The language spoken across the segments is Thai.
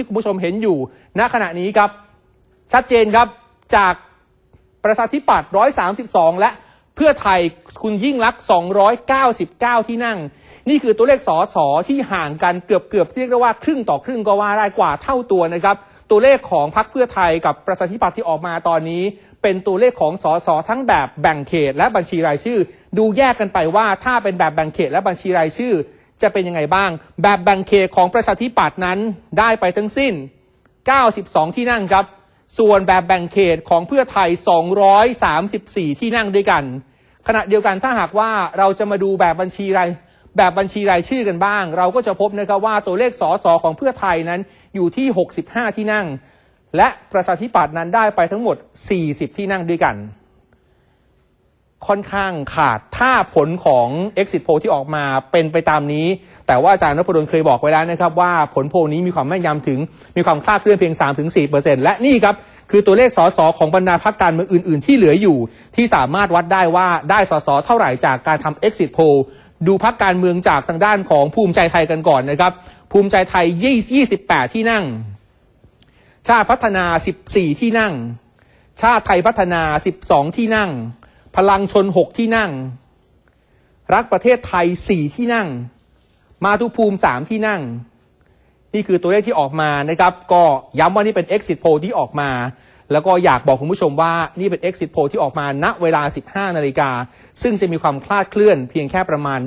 ที่คุณผู้ชมเห็นอยู่ณขณะนี้ครับ ชัดเจนครับจากประชาธิปัตย์132 และเพื่อไทยคุณยิ่งรักษณ์299 ที่นั่ง นี่คือตัวเลขสอสอที่ห่างกันเกือบเกือบเรียกได้ว่าครึ่งต่อครึ่งก็ว่าได้กว่าเท่าตัวนะครับ ตัวเลขของพรรคเพื่อไทยกับประชาธิปัตย์ที่ออกมาตอนนี้ เป็นตัวเลขของสอสอทั้งแบบแบ่งเขต และบัญชีรายชื่อ ดูแยกกันไปว่าถ้าเป็นแบบแบ่งเขต และบัญชีรายชื่อ จะเป็นยังไงบ้าง แบบแบ่งเขตของประชาธิปัตย์นั้นได้ไปทั้งสิ้น 92 ที่นั่งครับ ส่วนแบบแบ่งเขตของเพื่อไทย 234 ที่นั่งด้วยกัน ขณะเดียวกันถ้าหากว่าเราจะมาดูแบบบัญชีรายแบบบัญชีรายชื่อกันบ้าง เราก็จะพบนะครับว่าตัวเลขสอสอของเพื่อไทยนั้นอยู่ที่ 65 ที่นั่ง และประชาธิปัตย์นั้นได้ไปทั้งหมด 40 ที่นั่งด้วยกัน ค่อนข้างขาดถ้าผลของ exit poll ที่ออกมาเป็นไปตามนี้ แต่ว่าอาจารย์นพดลเคยบอกไว้แล้วนะครับว่าผลโพลนี้มีความแม่นยำถึง มีความคลาดเคลื่อนเพียง 3-4%และนี่ครับ คือตัวเลขสสของบรรดาพรรคการเมืองอื่น ๆ ที่เหลืออยู่ ที่สามารถวัดได้ว่าได้สสเท่าไหร่จากการทำ exit poll ดูพรรคการเมืองจากทางด้านของภูมิใจไทยกันก่อนนะครับภูมิใจไทย 28 ที่นั่ง ชาติพัฒนา 14 ที่นั่ง ชาติไทยพัฒนา 12 ที่นั่ง พลังชน6ที่นั่ง รักประเทศไทย4ที่นั่ง มาทุภูมิ3ที่นั่ง นี่คือตัวเลขที่ออกมานะครับ ก็ย้ำว่านี่เป็น exit poll ที่ออกมา แล้วก็อยากบอกคุณผู้ชมว่านี่เป็น exit poll ที่ออกมาณเวลา 15 นาฬิกา ซึ่งจะมีความคลาดเคลื่อนเพียงแค่ประมาณ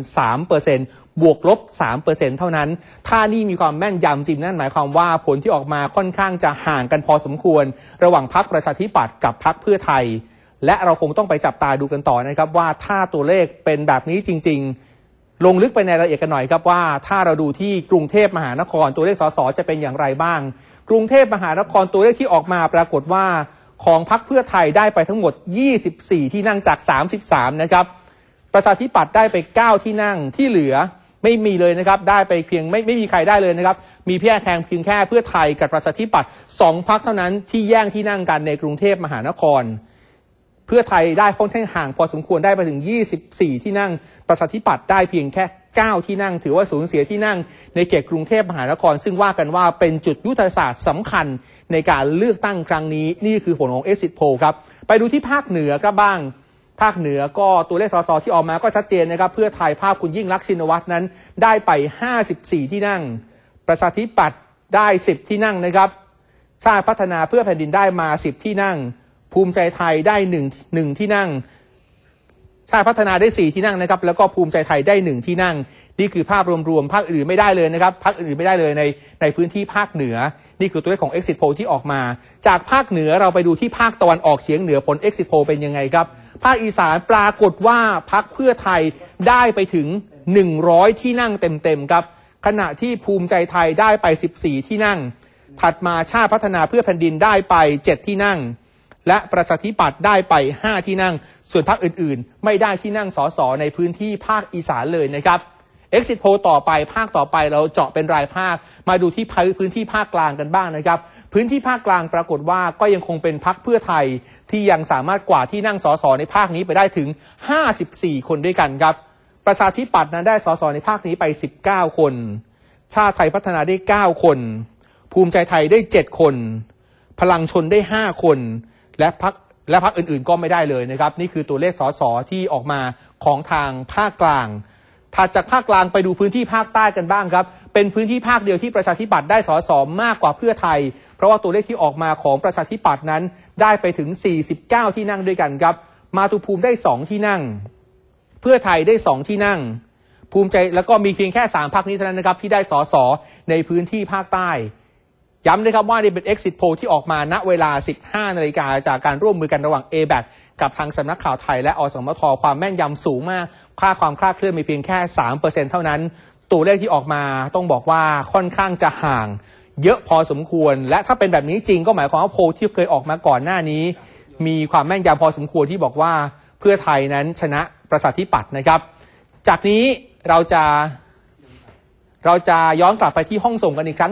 3%บวกลบ 3%เท่านั้น ถ้านี่มีความแม่นยำจริงนั่นหมายความว่าผลที่ออกมาค่อนข้างจะห่างกันพอสมควร ระหว่างพรรคประชาธิปัตย์กับพรรคเพื่อไทย และเราคงต้องไปจับตาดูกันต่อนะครับว่าถ้าตัวเลขเป็นแบบนี้จริง ๆ ลงลึกไปในรายละเอียดกันหน่อยครับว่า ถ้าเราดูที่กรุงเทพมหานครตัวเลขสสจะเป็นอย่างไรบ้าง กรุงเทพมหานครตัวเลขที่ออกมาปรากฏว่าของพรรคเพื่อไทยได้ไปทั้งหมด 24 ที่นั่งจาก 33 นะครับ ประชาธิปัตย์ได้ไป 9 ที่นั่งที่เหลือไม่มีเลยนะครับ ได้ไปเพียงไม่ไม่มีใครได้เลยนะครับ มีเพียงแทงเพียงแค่เพื่อไทยกับประชาธิปัตย์สองพรรคเท่านั้นที่แย่งที่นั่งกันในกรุงเทพมหานคร เพื่อไทยได้ค่อนข้างห่างพอสมควรได้ไปถึง 24 ที่นั่ง ประชาธิปัตย์ได้เพียงแค่ 9 ที่นั่ง ถือว่าสูญเสียที่นั่งในเขตกรุงเทพมหานคร ซึ่งว่ากันว่าเป็นจุดยุทธศาสตร์สำคัญในการเลือกตั้งครั้งนี้ นี่คือผลของ exit poll ครับ ไปดูที่ภาคเหนือครับบ้าง ภาคเหนือก็ตัวเลขสสที่ออกมาก็ชัดเจนนะครับ เพื่อไทยภาพคุณยิ่งรักชินวัตรนั้น ได้ไป 54 ที่นั่ง ประชาธิปัตย์ได้ 10 ที่นั่งนะครับ ชาติพัฒนาเพื่อแผ่นดินได้มา 10 ที่นั่ง ภูมิใจไทยได้1 1ที่นั่ง ชาติพัฒนาได้ 4 ที่นั่งนะครับ แล้วก็ภูมิใจไทยได้ 1 ที่นั่ง นี่คือภาพรวมๆภาคอื่นไม่ได้เลยนะครับภาคอื่นไม่ได้เลยในในพื้นที่ภาคเหนือ นี่คือตัวเลขของ exit poll ที่ออกมา จากภาคเหนือเราไปดูที่ภาคตะวันออกเฉียงเหนือผล exit poll เป็นยังไงครับ ภาคอีสานปรากฏว่าพักเพื่อไทยได้ไปถึง 100 ที่นั่งเต็มๆครับขณะที่ภูมิใจไทยได้ไป 14 ที่นั่ง ถัดมาชาติพัฒนาเพื่อแผ่นดินได้ไป 7 ที่นั่ง และประชาธิปัตย์ได้ไป 5 ที่นั่ง ส่วนพรรคอื่นๆ ไม่ได้ที่นั่งสสในพื้นที่ภาคอีสานเลยนะครับ exit poll ต่อไปภาคต่อไปเราเจาะเป็นรายภาค มาดูที่พื้นที่ภาคกลางกันบ้างนะครับ พื้นที่ภาคกลางปรากฏว่าก็ยังคงเป็นพรรคเพื่อไทย ที่ยังสามารถกว่าที่นั่งสสในภาคนี้ไปได้ถึง 54 คนด้วยกันครับ ประชาธิปัตย์นั้นได้สสในภาคนี้ไป 19 คน ชาติไทยพัฒนาได้ 9 คน ภูมิใจไทยได้ 7 คน พลังชนได้ 5 คน และพักและพักอื่นๆก็ไม่ได้เลยนะครับ นี่คือตัวเลขสสที่ออกมาของทางภาคกลางถัดจากภาคกลางไปดูพื้นที่ภาคใต้กันบ้างครับ เป็นพื้นที่ภาคเดียวที่ประชาธิปัตย์ได้สสมากกว่าเพื่อไทย เพราะว่าตัวเลขที่ออกมาของประชาธิปัตย์นั้นได้ไปถึง 49 ที่นั่งด้วยกันครับ มาตุภูมิได้ 2 ที่นั่ง เพื่อไทยได้ 2 ที่นั่ง ภูมิใจแล้วก็มีเพียงแค่ 3พรรคนี้เท่านั้นนะครับที่ได้สสในพื้นที่ภาคใต้ ย้ำนะครับว่านี่เป็น exit poll ที่ออกมาณเวลา 15 นาฬิกาจากการร่วมมือกันระหว่าง a b a c กับทางสำนักข่าวไทยและอสมทความแม่นยำสูงมาก ค่าความคลาดเคลื่อนมีเพียงแค่ 3%เท่านั้น ตัวเลขที่ออกมาต้องบอกว่าค่อนข้างจะห่าง เยอะพอสมควร และถ้าเป็นแบบนี้จริงก็หมายความว่าโพลที่เคยออกมาก่อนหน้านี้ มีความแม่นยำพอสมควรที่บอกว่าเพื่อไทยนั้นชนะประชาธิปัตย์นะครับ จากนี้เราจะเราจะย้อนกลับไปที่ห้องส่งกันอีกครั้งหนึ่ง